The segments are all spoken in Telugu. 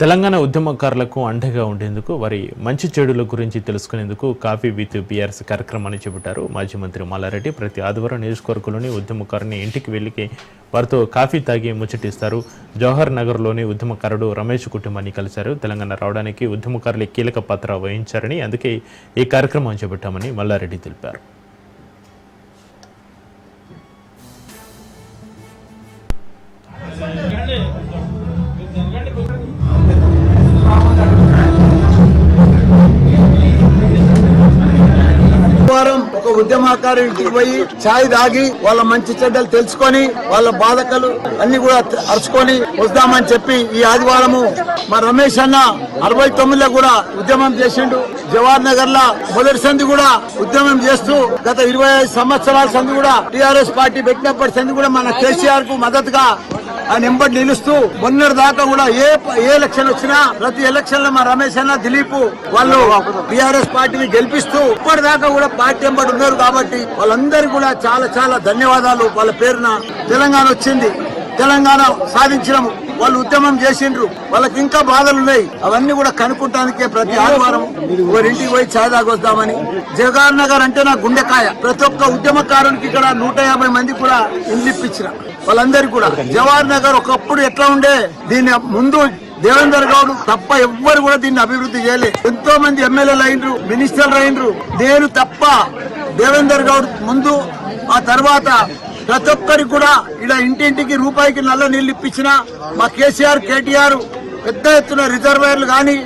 తెలంగాణ ఉద్యమకారులకు అండగా ఉండేందుకు వారి మంచి చెడుల గురించి తెలుసుకునేందుకు కాఫీ విత్ బీఆర్ఎస్ కార్యక్రమాన్ని చేపట్టారు మాజీ మంత్రి మల్లారెడ్డి ప్రతి ఆదివారం నియోజకవర్గంలోని ఉద్యమకారుని ఇంటికి వెళ్ళికి వారితో కాఫీ తాగి ముచ్చటిస్తారు. జవహర్ నగర్లోని ఉద్యమకారుడు రమేష్ కుటుంబాన్ని కలిశారు. తెలంగాణ రావడానికి ఉద్యమకారులు కీలక పాత్ర వహించారని అందుకే ఈ కార్యక్రమం చేపట్టామని మల్లారెడ్డి తెలిపారు. ఒక ఉద్యమకారు ఇంటికి పోయి ఛాయ్ తాగి వాళ్ళ మంచి చెడ్డలు తెలుసుకొని వాళ్ళ బాధకలు అన్ని కూడా అరుచుకొని వద్దామని చెప్పి ఈ ఆదివారము మా రమేష్ అన్న అరవై తొమ్మిదిలో కూడా ఉద్యమం చేసిండు. జవహర్ నగర్ లా మొదటి సంధి కూడా ఉద్యమం చేస్తూ గత ఇరవై ఐదు సంవత్సరాల సంధి కూడా టిఆర్ఎస్ పార్టీ పెట్టినప్పటి సంధి కూడా మన కేసీఆర్కు మద్దతుగా ఆయన ఎంబడి నిలుస్తూ మొన్నటి దాకా కూడా ఏ ఏ ఎలక్షన్ వచ్చినా ప్రతి ఎలక్షన్లో మా రమేష్ అన్న దిలీప్ వాళ్ళు టిఆర్ఎస్ పార్టీని గెలిపిస్తూ ఇప్పటిదాకా కూడా పార్టీ ఎంబడి ఉన్నారు కాబట్టి వాళ్ళందరికీ కూడా చాలా చాలా ధన్యవాదాలు. వాళ్ళ పేరున తెలంగాణ వచ్చింది. తెలంగాణ సాధించడం వాళ్ళు ఉద్యమం చేసిండ్రు. వాళ్ళకి ఇంకా బాధలు ఉన్నాయి. అవన్నీ కూడా కనుక్కుంటానికే ప్రతి ఆదివారం ఇంటికి పోయి ఛాయ్ తాగొద్దామని జగన్ నగర్ అంటే నా గుండెకాయ. ప్రతి ఒక్క ఉద్యమకారునికి ఇక్కడ నూట యాభై మంది కూడా ఇల్లు ఇప్పించిన. వాళ్ళందరికీ కూడా. జవహర్ నగర్ ఒకప్పుడు ఎట్లా ఉండే? దీని ముందు దేవేందర్ గౌడ్ తప్ప ఎవ్వరు కూడా దీన్ని అభివృద్ధి చేయలేదు ఎంతో మంది ఎమ్మెల్యేలు అయినరు మినిస్టర్లు అయినరు. నేను తప్ప దేవేందర్ గౌడ్ ముందు ఆ తర్వాత ప్రతి ఒక్కరికి కూడా ఇలా ఇంటింటికి రూపాయికి నల్ల నీళ్ళు ఇప్పించిన మా కేసీఆర్ కేటీఆర్ పెద్ద ఎత్తున రిజర్వాయర్లు కానీ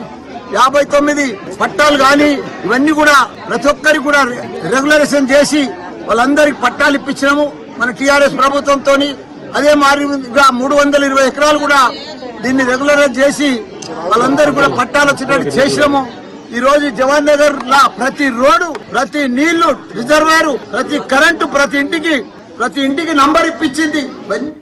యాభై తొమ్మిది పట్టాలు కానీ ఇవన్నీ కూడా ప్రతి ఒక్కరికి కూడా రెగ్యులరేషన్ చేసి వాళ్ళందరికి పట్టాలు ఇప్పించినాము మన టీఆర్ఎస్ ప్రభుత్వంతో అదే మాదిరిగా మూడు వందల ఇరవై ఎకరాలు కూడా దీన్ని రెగ్యులరైజ్ చేసి వాళ్ళందరికీ కూడా పట్టాలు వచ్చేటట్టు చేసినాము. ఈ రోజు జవాన్ నగర్ లా ప్రతి రోడ్డు ప్రతి నీళ్ళు రిజర్వాయరు ప్రతి కరెంటు ప్రతి ఇంటికి ప్రతి ఇంటికి నంబర్ ఇప్పించింది. ఇవన్నీ